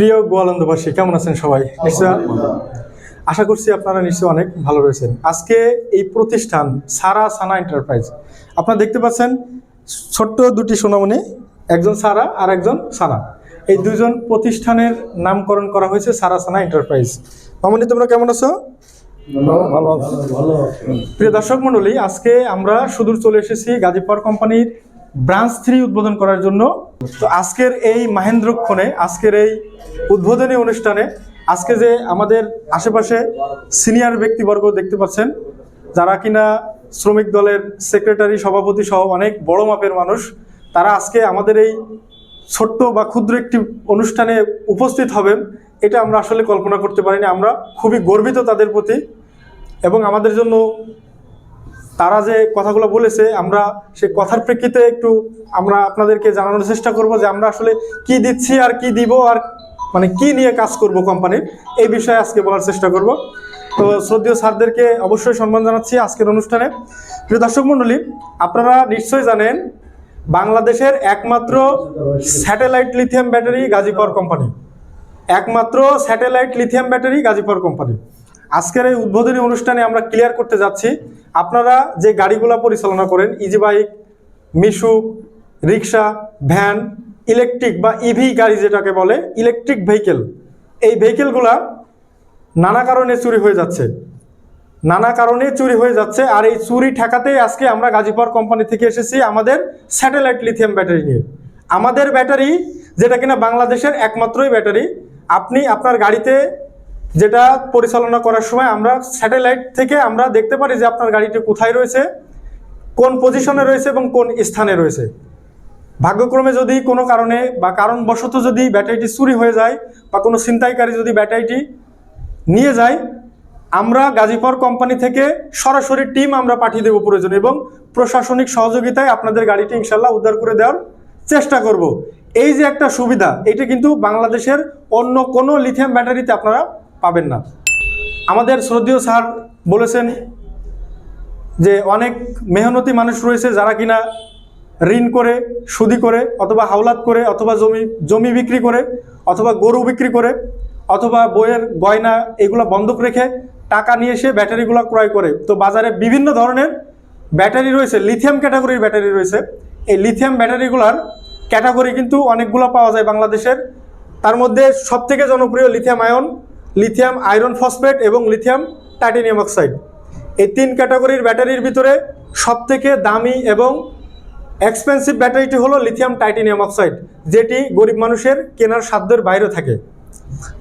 প্রিয় গোয়ালন্দবাসী কেমন আছেন সবাই? নিশ্চয় আশা করছি আপনারা নিশ্চয়ই অনেক ভালো রয়েছেন। আজকে এই প্রতিষ্ঠান সারা সানা এন্টারপ্রাইজ। আপনারা দেখতে পাচ্ছেন ছোট্ট দুটি সোনামণি একজন সারা আর একজন সানা। এই দুজন প্রতিষ্ঠানের নামকরণ করা হয়েছে সারা সানা এন্টারপ্রাইজ। মামনি তোমরা কেমন আছো। প্রিয় দর্শক মণ্ডলী আজকে আমরা সুদূর চলে এসেছি গাজীপুর কোম্পানির ব্রাঞ্চ থ্রি উদ্বোধন করার জন্য। তো আজকের এই মাহেন্দ্রক্ষণে, আজকের এই উদ্বোধনী অনুষ্ঠানে, আজকে যে আমাদের আশেপাশে সিনিয়র ব্যক্তিবর্গ দেখতে পাচ্ছেন, যারা কিনা শ্রমিক দলের সেক্রেটারি, সভাপতি সহ অনেক বড় মাপের মানুষ, তারা আজকে আমাদের এই ছোট্ট বা ক্ষুদ্র একটি অনুষ্ঠানে উপস্থিত হবেন, এটা আমরা আসলে কল্পনা করতে পারিনি। আমরা খুবই গর্বিত তাদের প্রতি এবং আমাদের জন্য তারা যে কথাগুলো বলেছে, আমরা সেই কথার প্রেক্ষিতে একটু আমরা আপনাদেরকে জানানোর চেষ্টা করব যে আমরা আসলে কি দিচ্ছি আর কি দিব আর মানে কি নিয়ে কাজ করব কোম্পানির এই বিষয়ে আজকে বলার চেষ্টা করব। তো শ্রদ্ধেয় স্যারদেরকে অবশ্যই সম্মান জানাচ্ছি আজকের অনুষ্ঠানে। প্রিয় দর্শক মণ্ডলী, আপনারা নিশ্চয়ই জানেন, বাংলাদেশের একমাত্র satellite lithium battery Gazipur company একমাত্র satellite lithium battery Gazipur company আজকের এই উদ্বোধনী অনুষ্ঠানে আমরা ক্লিয়ার করতে যাচ্ছি, আপনারা যে গাড়িগুলো পরিচালনা করেন easy bike Mishuk, rickshaw van electric বা ইভি গাড়ি যেটাকে বলে ইলেকট্রিক ভেহিকেল এই ভেহিকেলগুলা নানা কারণে চুরি হয়ে যাচ্ছে। নানা কারণে চুরি হয়ে যাচ্ছে আর এই চুরি ঠেকাতেই আজকে আমরা গাজীপুর কোম্পানি থেকে এসেছি আমাদের স্যাটেলাইট লিথিয়াম ব্যাটারি নিয়ে। আমাদের ব্যাটারি যেটা কিনা বাংলাদেশের একমাত্রই ব্যাটারি আপনি আপনার গাড়িতে যেটা পরিচালনা করার সময় আমরা স্যাটেলাইট থেকে আমরা দেখতে পারি যে আপনার গাড়িটি কোথায় রয়েছে, কোন পজিশনে রয়েছে এবং কোন স্থানে রয়েছে। ভাগ্যক্রমে যদি কোনো কারণে বা কারণবশত যদি ব্যাটারিটি চুরি হয়ে যায় বা কোনো ছিনতাইকারী যদি ব্যাটারিটি নিয়ে যায়, আমরা গাজীপুর কোম্পানি থেকে সরাসরি টিম আমরা পাঠিয়ে দেবো প্রয়োজন এবং প্রশাসনিক সহযোগিতায় আপনাদের গাড়িটি ইনশাল্লাহ উদ্ধার করে দেওয়ার চেষ্টা করব। এই যে একটা সুবিধা, এটা কিন্তু বাংলাদেশের অন্য কোনো লিথিয়াম ব্যাটারিতে আপনারা পাবেন না। আমাদের শ্রদ্ধেয় স্যার বলেছেন যে অনেক মেহনতি মানুষ রয়েছে যারা কিনা ঋণ করে, সুদি করে, অথবা হাওলাত করে, অথবা জমি জমি বিক্রি করে, অথবা গরু বিক্রি করে, অথবা বইয়ের গয়না এগুলো বন্ধক রেখে টাকা নিয়ে এসে ব্যাটারিগুলো ক্রয় করে। তো বাজারে বিভিন্ন ধরনের ব্যাটারি রয়েছে লিথিয়াম ক্যাটাগরির ব্যাটারি রয়েছে। এই লিথিয়াম ব্যাটারিগুলার ক্যাটাগরি কিন্তু অনেকগুলো পাওয়া যায় বাংলাদেশের। তার মধ্যে সবথেকে জনপ্রিয় lithium ion lithium iron phosphate এবং লিথিয়াম টাইটেনিয়াম অক্সাইড। এই তিন ক্যাটাগরির ব্যাটারির ভিতরে সবথেকে দামি এবং এক্সপেন্সিভ ব্যাটারিটি হলো লিথিয়াম টাইটেনিয়াম অক্সাইড, যেটি গরিব মানুষের কেনার সাধ্যের বাইরে থাকে।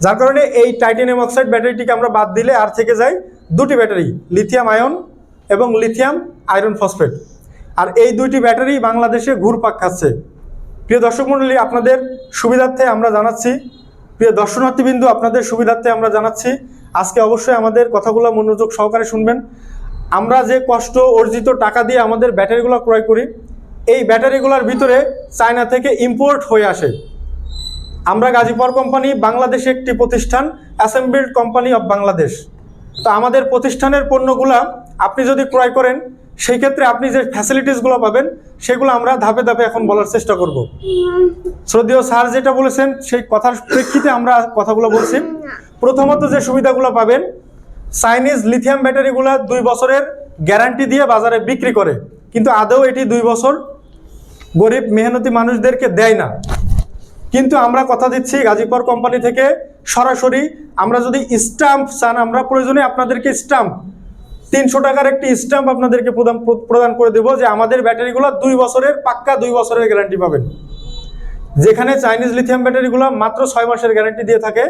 যার কারণে এই টাইটেনিয়াম অক্সাইড ব্যাটারিটিকে আমরা বাদ দিলে আর থেকে যায় দুটি ব্যাটারি, লিথিয়াম আয়ন এবং লিথিয়াম আয়রন ফসফেট। আর এই দুইটি ব্যাটারি বাংলাদেশে ঘুরপাক খাচ্ছে। প্রিয় দর্শক মণ্ডলী, আপনাদের সুবিধার্থে আমরা জানাচ্ছি প্রিয় দর্শনার্থীবৃন্দু, আপনাদের সুবিধার্থে আমরা জানাচ্ছি, আজকে অবশ্যই আমাদের কথাগুলো মনোযোগ সহকারে শুনবেন। আমরা যে কষ্ট, অর্জিত টাকা দিয়ে আমাদের ব্যাটারিগুলো ক্রয় করি, এই ব্যাটারিগুলোর ভিতরে চায়না থেকে ইম্পোর্ট হয়ে আসে। আমরা গাজীপুর কোম্পানি, বাংলাদেশে একটি প্রতিষ্ঠান অ্যাসেম্বলড কোম্পানি অফ বাংলাদেশ তো আমাদের প্রতিষ্ঠানের পণ্যগুলা আপনি যদি ক্রয় করেন সেই ক্ষেত্রে আপনি যে ফ্যাসিলিটিসগুলো পাবেন, সেগুলো আমরা ধাপে ধাপে এখন বলার চেষ্টা করব। শ্রদ্ধেয় স্যার যেটা বলেছেন, সেই কথার প্রেক্ষিতে আমরা কথাগুলো বলছি। প্রথমত যে সুবিধাগুলো পাবেন চাইনিজ লিথিয়াম ব্যাটারিগুলো দুই বছরের গ্যারান্টি দিয়ে বাজারে বিক্রি করে। কিন্তু আদৌ এটি দুই বছর গরিব মেহনতি মানুষদেরকে দেয় না। কিন্তু আমরা কথা দিচ্ছি গাজীপুর কোম্পানি থেকে সরাসরি, আমরা যদি স্টাম্প চান, আমরা প্রয়োজনে আপনাদেরকে স্টাম্প তিনশো টাকার একটি স্টাম্প আপনাদেরকে প্রদান প্রদান করে দেবো যে আমাদের ব্যাটারিগুলো দুই বছরের, পাক্কা দুই বছরের গ্যারান্টি পাবেন। যেখানে চাইনিজ লিথিয়াম ব্যাটারিগুলো মাত্র ছয় মাসের গ্যারান্টি দিয়ে থাকে,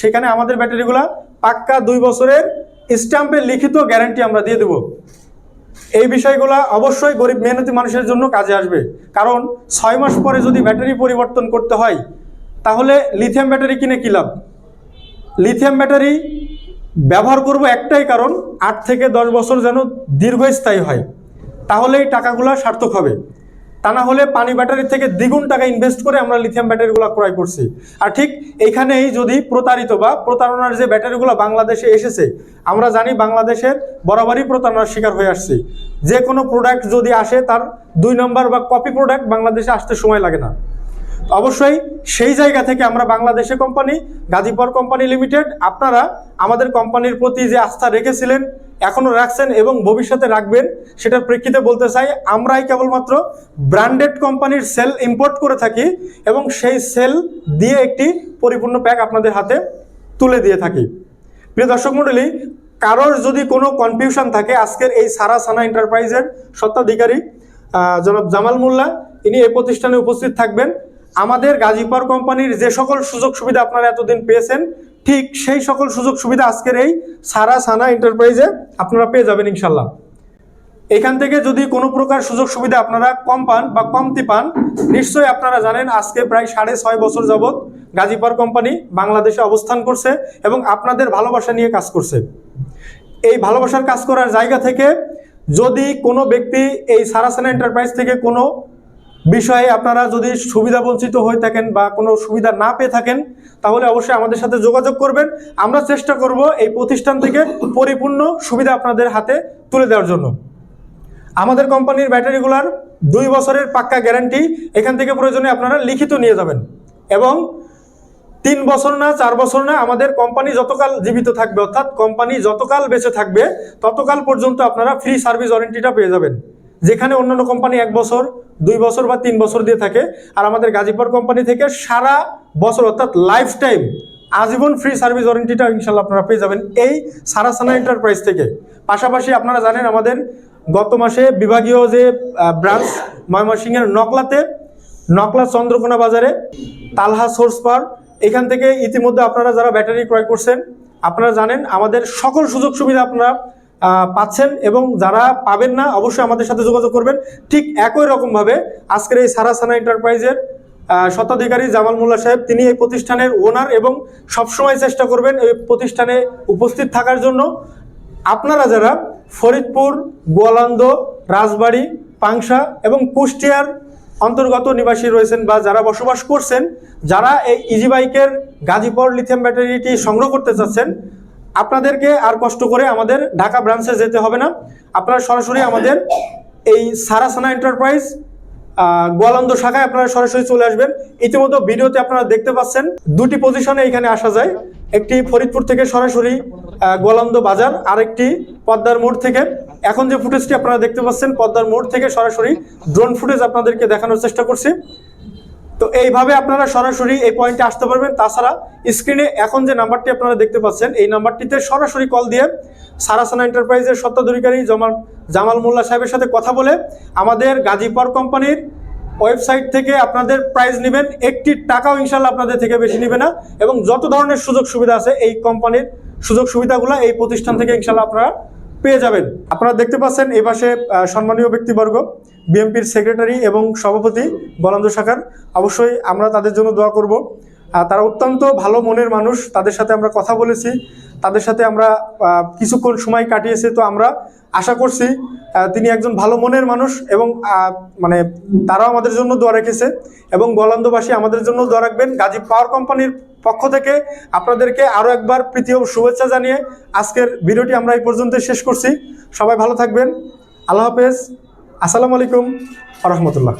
সেখানে আমাদের ব্যাটারিগুলো পাক্কা দুই বছরের স্টাম্পে লিখিত গ্যারান্টি আমরা দিয়ে দেবো। এই বিষয়গুলো অবশ্যই গরিব মেহনতি মানুষের জন্য কাজে আসবে। কারণ ছয় মাস পরে যদি ব্যাটারি পরিবর্তন করতে হয়, তাহলে লিথিয়াম ব্যাটারি কিনে কী লাভ? লিথিয়াম ব্যাটারি ব্যবহার করব একটাই কারণ, আট থেকে দশ বছর যেন দীর্ঘস্থায়ী হয়। তাহলে এই টাকাগুলো সার্থক হবে। তা না হলে পানি ব্যাটারি থেকে দ্বিগুণ টাকা ইনভেস্ট করে আমরা লিথিয়াম ব্যাটারিগুলো ক্রয় করছি। আর ঠিক এইখানেই যদি প্রতারিত বা প্রতারণার যে ব্যাটারিগুলো বাংলাদেশে এসেছে, আমরা জানি বাংলাদেশের বরাবরই প্রতারণার শিকার হয়ে আসছি। যে কোনো প্রোডাক্ট যদি আসে, তার দুই নম্বর বা কপি প্রোডাক্ট বাংলাদেশে আসতে সময় লাগে না। অবশ্যই সেই জায়গা থেকে আমরা বাংলাদেশে কোম্পানি গাজীপুর কোম্পানি লিমিটেড আপনারা আমাদের কোম্পানির প্রতি যে আস্থা রেখেছিলেন, এখনও রাখছেন এবং ভবিষ্যতে রাখবেন, সেটার প্রেক্ষিতে বলতে চাই, আমরাই কেবলমাত্র ব্র্যান্ডেড কোম্পানির সেল ইম্পোর্ট করে থাকি এবং সেই সেল দিয়ে একটি পরিপূর্ণ প্যাক আপনাদের হাতে তুলে দিয়ে থাকি। প্রিয় দর্শক মণ্ডলী, কারোর যদি কোনো কনফিউশন থাকে, আজকের এই সারা সানা এন্টারপ্রাইজের স্বত্বাধিকারী জনাব জামাল মোল্লা, ইনি এই প্রতিষ্ঠানে উপস্থিত থাকবেন। আমাদের গাজীপুর কোম্পানির যে সকল সুযোগ সুবিধা আপনারা এতদিন পেয়েছেন, ঠিক সেই সকল সুযোগ সুবিধা আজকের এই সারা সানা এন্টারপ্রাইজে আপনারা পেয়ে যাবেন ইনশাল্লাহ। এখান থেকে যদি কোনো প্রকার সুযোগ সুবিধা আপনারা কম পান বা কমতি পান, নিশ্চয়ই আপনারা জানেন আজকে প্রায় সাড়ে ছয় বছর যাবৎ গাজীপুর কোম্পানি বাংলাদেশে অবস্থান করছে এবং আপনাদের ভালোবাসা নিয়ে কাজ করছে। এই ভালোবাসার কাজ করার জায়গা থেকে যদি কোনো ব্যক্তি এই সারাসানা এন্টারপ্রাইজ থেকে কোনো বিষয়ে আপনারা যদি সুবিধা বঞ্চিত হয়ে থাকেন বা কোনো সুবিধা না পেয়ে থাকেন, তাহলে অবশ্যই আমাদের সাথে যোগাযোগ করবেন। আমরা চেষ্টা করব এই প্রতিষ্ঠান থেকে পরিপূর্ণ সুবিধা আপনাদের হাতে তুলে দেওয়ার জন্য। আমাদের কোম্পানির ব্যাটারিগুলার দুই বছরের পাক্কা গ্যারান্টি এখান থেকে প্রয়োজনে আপনারা লিখিত নিয়ে যাবেন। এবং তিন বছর না, চার বছর না, আমাদের কোম্পানি যতকাল জীবিত থাকবে, অর্থাৎ কোম্পানি যতকাল বেঁচে থাকবে, ততকাল পর্যন্ত আপনারা ফ্রি সার্ভিস ওয়ারেন্টিটা পেয়ে যাবেন। যেখানে অন্যান্য কোম্পানি এক বছর, দুই বছর বা তিন বছর দিয়ে থাকে, আর আমাদের গাজীপুর কোম্পানি থেকে সারা বছর, অর্থাৎ লাইফ টাইম আজীবন ফ্রি সার্ভিস ওয়ারেন্টিটা ইনশাল্লাহ আপনারা পেয়ে যাবেন এই সারাসানা এন্টারপ্রাইজ থেকে। পাশাপাশি আপনারা জানেন আমাদের গত মাসে বিভাগীয় যে ব্রাঞ্চ ময়মনসিংহের নকলাতে, নকলা চন্দ্রকোনা বাজারে তালহা সোর্স পার এখান থেকে ইতিমধ্যে আপনারা যারা ব্যাটারি ক্রয় করছেন, আপনারা জানেন আমাদের সকল সুযোগ সুবিধা আপনারা পাচ্ছেন এবং যারা পাবেন না, অবশ্যই আমাদের সাথে যোগাযোগ করবেন। ঠিক একই রকমভাবে আজকের এই সারাসানা এন্টারপ্রাইজের স্বত্বাধিকারী জামাল মোল্লা সাহেব, তিনি এই প্রতিষ্ঠানের ওনার এবং সবসময় চেষ্টা করবেন এই প্রতিষ্ঠানে উপস্থিত থাকার জন্য। আপনারা যারা ফরিদপুর, গোয়ালন্দ, রাজবাড়ী, পাংশা এবং কুষ্টিয়ার অন্তর্গত নিবাসী রয়েছেন বা যারা বসবাস করছেন, যারা এই ইজি বাইকের গাজীপুর লিথিয়াম ব্যাটারিটি সংগ্রহ করতে চাচ্ছেন আপনাদেরকে আর কষ্ট করে আমাদের ঢাকা ব্রাঞ্চে যেতে হবে না। আপনারা সরাসরি আমাদের এই সারাসানা এন্টারপ্রাইজ গোয়ালন্দ শাখায় আপনারা সরাসরি চলে আসবেন। ইতিমধ্যে ভিডিওতে আপনারা দেখতে পাচ্ছেন, দুটি পজিশনে এখানে আসা যায়। একটি ফরিদপুর থেকে সরাসরি গোয়ালন্দ বাজার, আরেকটি পদ্মার মোড় থেকে। এখন যে ফুটেজটি আপনারা দেখতে পাচ্ছেন, পদ্মার মোড় থেকে সরাসরি ড্রোন ফুটেজ আপনাদেরকে দেখানোর চেষ্টা করছি। তো এইভাবে আপনারা সরাসরি এই পয়েন্টে আসতে পারবেন। তাছাড়া স্ক্রিনে এখন যে নাম্বারটি আপনারা দেখতে পাচ্ছেন, এই নাম্বারটিতে সরাসরি কল দিয়ে সারাসানা এন্টারপ্রাইজের স্বত্বাধিকারী জামাল জামাল মোল্লা সাহেবের সাথে কথা বলে আমাদের গাজীপুর কোম্পানির ওয়েবসাইট থেকে আপনাদের প্রাইস নেবেন। একটি টাকাও ইনশাল্লাহ আপনাদের থেকে বেশি নেবে না এবং যত ধরনের সুযোগ সুবিধা আছে এই কোম্পানির সুযোগ সুবিধাগুলো এই প্রতিষ্ঠান থেকে ইনশাল্লাহ আপনারা পেয়ে যাবেন। আপনারা দেখতে পাচ্ছেন এ পাশে সম্মানীয় ব্যক্তিবর্গ বিএমপির সেক্রেটারি এবং সভাপতি বলান্দ শাখার। অবশ্যই আমরা তাদের জন্য দোয়া করব। তারা অত্যন্ত ভালো মনের মানুষ, তাদের সাথে আমরা কথা বলেছি, তাদের সাথে আমরা কিছুক্ষণ সময় কাটিয়েছি, তো আমরা আশা করছি তিনি একজন ভালো মনের মানুষ এবং মানে তারাও আমাদের জন্য দোয়া রেখেছে এবং বলান্দবাসী আমাদের জন্য দোয়া রাখবেন। গাজী পাওয়ার কোম্পানির পক্ষ থেকে আপনাদেরকে আরও একবার প্রীতি ও শুভেচ্ছা জানিয়ে আজকের ভিডিওটি আমরা এই পর্যন্ত শেষ করছি। সবাই ভালো থাকবেন। আল্লাহ হাফেজ। আসসালামু আলাইকুম রহমতুল্লাহ।